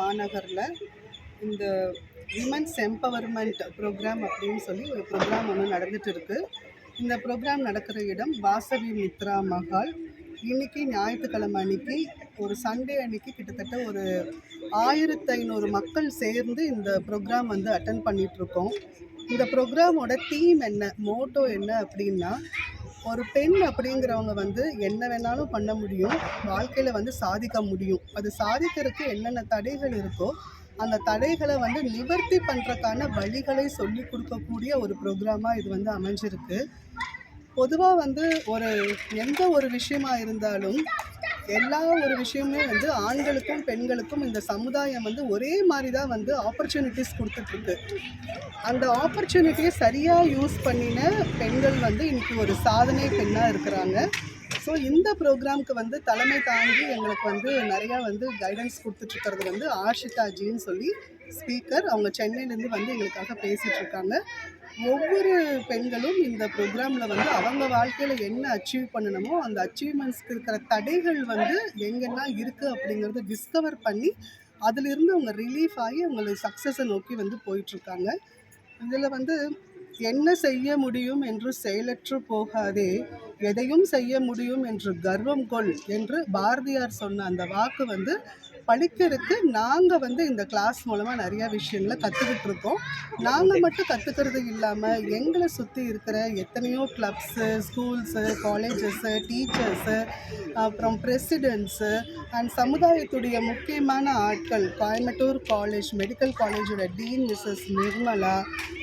மாநகரில் இந்த women's empowerment program அப்படின்னு சொல்லி ஒரு ப்ரோக்ராம் ஒன்று நடந்துட்டு இருக்கு இந்த ப்ரோக்ராம் நடக்கிற இடம் வாசவி மித்ரா மஹால். இன்னைக்கு ஞாயிற்றுக்கிழமை அன்னைக்கு ஒரு சண்டே அன்னைக்கு கிட்டத்தட்ட ஒரு ஆயிரத்து ஐநூறு மக்கள் சேர்ந்து இந்த ப்ரோக்ராம் வந்து அட்டன் பண்ணிகிட்ருக்கோம் இந்த ப்ரோக்ராமோட தீம் என்ன மோட்டோ என்ன அப்படின்னா ஒரு பெண் அப்படிங்கிறவங்க வந்து என்ன வேணாலும் பண்ண முடியும். வாழ்க்கையில் வந்து சாதிக்க முடியும். அது சாதிக்கிறதுக்கு என்னென்ன தடைகள் இருக்கோ அந்த தடைகளை வந்து நிவர்த்தி பண்ணுறதுக்கான வழிகளை சொல்லி கொடுக்கக்கூடிய ஒரு ப்ரோக்ராமாக இது வந்து அமைஞ்சிருக்கு. பொதுவாக வந்து ஒரு எந்த ஒரு விஷயமா இருந்தாலும் எல்லா ஒரு விஷயமுமே வந்து ஆண்களுக்கும் பெண்களுக்கும் இந்த சமுதாயம் வந்து ஒரே மாதிரி தான் வந்து ஆப்பர்ச்சுனிட்டிஸ் கொடுத்துட்ருக்கு. அந்த ஆப்பர்ச்சுனிட்டியை சரியாக யூஸ் பண்ணின பெண்கள் வந்து இன்றைக்கி ஒரு சாதனை பெண்ணாக இருக்கிறாங்க. ஸோ இந்த ப்ரோக்ராம்க்கு வந்து தலைமை தாங்கி எங்களுக்கு வந்து நிறையா வந்து கைடன்ஸ் கொடுத்துட்ருக்கிறது வந்து ஆஷிதா ஜின்னு சொல்லி ஸ்பீக்கர் அவங்க சென்னையிலேருந்து வந்து எங்களுக்காக பேசிகிட்ருக்காங்க ஒவ்வொரு பெண்களும் இந்த ப்ரோக்ராமில் வந்து அவங்க வாழ்க்கையில் என்ன அச்சீவ் பண்ணணுமோ அந்த அச்சீவ்மெண்ட்ஸ்க்கு இருக்கிற தடைகள் வந்து எங்கெல்லாம் இருக்குது அப்படிங்கிறத டிஸ்கவர் பண்ணி அதிலிருந்து அவங்க ரிலீஃப் ஆகி அவங்களை சக்ஸஸை நோக்கி வந்து போயிட்டுருக்காங்க இதில் வந்து என்ன செய்ய முடியும் என்று செயலற்று போகாதே எதையும் செய்ய முடியும் என்று கர்வம் கொள் என்று பாரதியார் சொன்ன அந்த வாக்கு வந்து படிக்கிறதுக்கு நாங்கள் வந்து இந்த கிளாஸ் மூலமாக நிறையா விஷயங்களை கற்றுக்கிட்டு இருக்கோம் நாங்கள் மட்டும் கற்றுக்கிறது இல்லாமல் எங்களை சுற்றி இருக்கிற எத்தனையோ கிளப்ஸு ஸ்கூல்ஸு காலேஜஸ்ஸு டீச்சர்ஸு அப்புறம் பிரசிடெண்ட்ஸு அண்ட் சமுதாயத்துடைய முக்கியமான ஆட்கள் கோயம்புத்தூர் காலேஜ் மெடிக்கல் காலேஜோட டீன் மிஸ்ஸஸ் நிர்மலா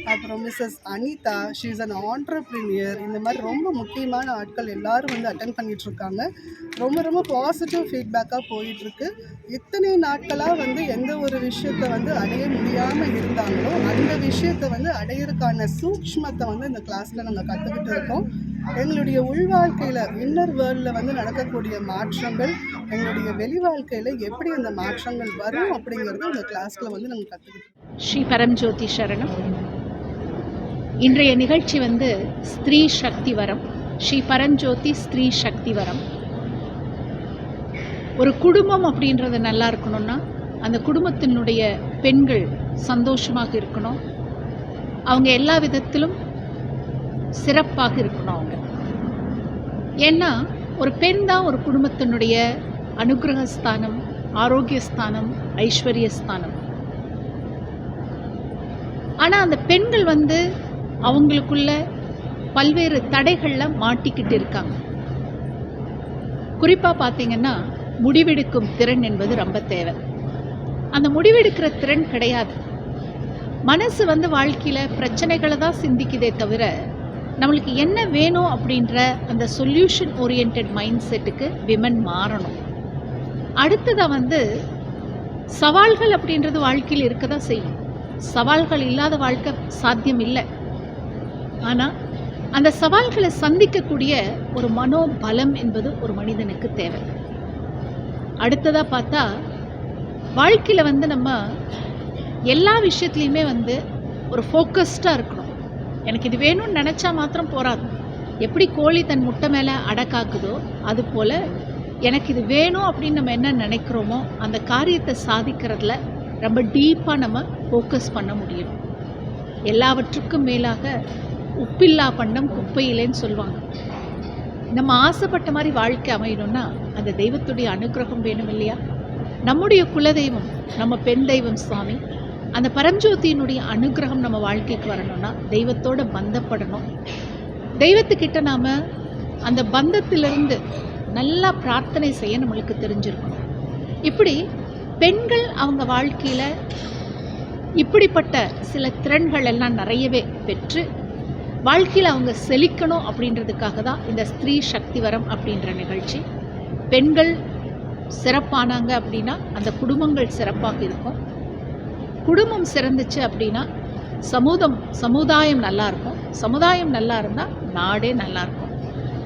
அப்புறம் Mrs Anita she's an entrepreneur இந்த மாதிரி ரொம்ப முக்கியமான ஆட்கள் எல்லாரும் வந்து அட்டன் பண்ணிட்டு இருக்காங்க. ரொம்ப ரொம்ப பாசிட்டிவ் ஃபீட்பேக்காக போயிட்டுருக்கு இத்தனை நாட்களாக வந்து எந்த ஒரு விஷயத்தை வந்து அடைய முடியாமல் இருந்தாங்களோ அந்த விஷயத்தை வந்து அடையிறதுக்கான சூக்ஷ்மத்தை வந்து இந்த கிளாஸில் நாங்கள் கற்றுக்கிட்டு இருக்கோம். எங்களுடைய உள் வாழ்க்கையில் இன்னர் வேர்ல்டில் வந்து நடக்கக்கூடிய மாற்றங்கள் எங்களுடைய வெளி வாழ்க்கையில் எப்படி அந்த மாற்றங்கள் வரும் அப்படிங்கிறத இந்த கிளாஸில் வந்து நாங்கள் கற்றுக்கிட்டோம் ஸ்ரீ பரம்ஜோதி சரணம். இன்றைய நிகழ்ச்சி வந்து ஸ்திரீ சக்தி வரம். ஸ்ரீ பரஞ்சோதி ஸ்திரீ சக்தி வரம். ஒரு குடும்பம் அப்படின்றது நல்லா இருக்கணும்னா அந்த குடும்பத்தினுடைய பெண்கள் சந்தோஷமாக இருக்கணும். அவங்க எல்லா விதத்திலும் சிறப்பாக இருக்கணும் அவங்க. ஏன்னா ஒரு பெண் தான் ஒரு குடும்பத்தினுடைய அனுகிரகஸ்தானம் ஆரோக்கியஸ்தானம் ஐஸ்வர்யஸ்தானம். ஆனால் அந்த பெண்கள் வந்து அவங்களுக்குள்ள பல்வேறு தடைகளில் மாட்டிக்கிட்டு இருக்காங்க. குறிப்பாக பார்த்தீங்கன்னா முடிவெடுக்கும் திறன் என்பது ரொம்ப தேவை. அந்த முடிவெடுக்கிற திறன் கிடையாது. மனசு வந்து வாழ்க்கையில் பிரச்சனைகளை தான் சிந்திக்குதே தவிர நம்மளுக்கு என்ன வேணும் அப்படின்ற அந்த சொல்யூஷன் ஓரியன்ட் மைண்ட் செட்டுக்கு விமன் மாறணும். அடுத்ததாக வந்து சவால்கள் அப்படின்றது வாழ்க்கையில் இருக்க தான் செய்யும். சவால்கள் இல்லாத வாழ்க்கை சாத்தியம் இல்லை. ஆனால் அந்த சவால்களை சந்திக்கக்கூடிய ஒரு மனோபலம் என்பது ஒரு மனிதனுக்கு தேவை. அடுத்ததாக பார்த்தா வாழ்க்கையில் வந்து நம்ம எல்லா விஷயத்துலையுமே வந்து ஒரு ஃபோக்கஸ்டாக இருக்கணும். எனக்கு இது வேணும்னு நினச்சா மாத்திரம் போகாது எப்படி கோழி தன் முட்டை மேலே அடக்காக்குதோ அது போல் எனக்கு இது வேணும் அப்படின்னு நம்ம என்ன நினைக்கிறோமோ அந்த காரியத்தை சாதிக்கிறதுல ரொம்ப டீப்பாக நம்ம ஃபோக்கஸ் பண்ண முடியும். எல்லாவற்றுக்கும் மேலாக உப்பில்லா பண்ணம் குப்பையிலேன்னு சொல்லுவாங்க. நம்ம ஆசைப்பட்ட மாதிரி வாழ்க்கை அமையணும்னா அந்த தெய்வத்துடைய அனுகிரகம் வேணும் இல்லையா? நம்முடைய குலதெய்வம் நம்ம பெண் தெய்வம் சுவாமி அந்த பரஞ்சோதியினுடைய அனுகிரகம் நம்ம வாழ்க்கைக்கு வரணும்னா தெய்வத்தோட பந்தப்படணும். தெய்வத்துக்கிட்ட நாம் அந்த பந்தத்திலிருந்து நல்லா பிரார்த்தனை செய்ய நம்மளுக்கு தெரிஞ்சிருக்கணும். இப்படி பெண்கள் அவங்க வாழ்க்கையில் இப்படிப்பட்ட சில திறன்கள் எல்லாம் நிறையவே பெற்று வாழ்க்கையில் அவங்க செழிக்கணும் அப்படின்றதுக்காக தான் இந்த ஸ்திரீ சக்தி வரம் அப்படின்ற நிகழ்ச்சி. பெண்கள் சிறப்பானாங்க அப்படின்னா அந்த குடும்பங்கள் சிறப்பாக இருக்கும். குடும்பம் சிறந்துச்சு அப்படின்னா சமூகம் சமுதாயம் நல்லா இருக்கும். சமுதாயம் நல்லா இருந்தால் நாடே நல்லா இருக்கும்.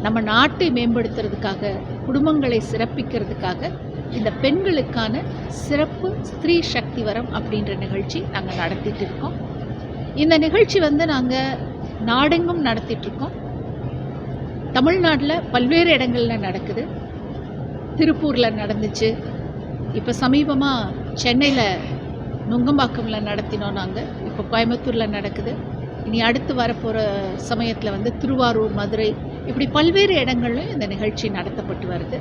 நம்ம நாட்டை மேம்படுத்துறதுக்காக குடும்பங்களை சிறப்பிக்கிறதுக்காக இந்த பெண்களுக்கான சிறப்பு ஸ்திரீ சக்தி வரம் அப்படின்ற நிகழ்ச்சி நாங்கள் நடத்திட்டு இருக்கோம். இந்த நிகழ்ச்சி வந்து நாங்கள் நாடெங்கும் நடத்திட்டுருக்கோம். தமிழ்நாட்டில் பல்வேறு இடங்களில் நடக்குது. திருப்பூரில் நடந்துச்சு. இப்போ சமீபமாக சென்னையில் நுங்கம்பாக்கமில் நடத்தினோம் நாங்கள் இப்போ கோயம்புத்தூரில் நடக்குது. இனி அடுத்து வரப்போகிற சமயத்தில் வந்து திருவாரூர் மதுரை இப்படி பல்வேறு இடங்கள்லையும் இந்த நிகழ்ச்சி நடத்தப்பட்டு வருது.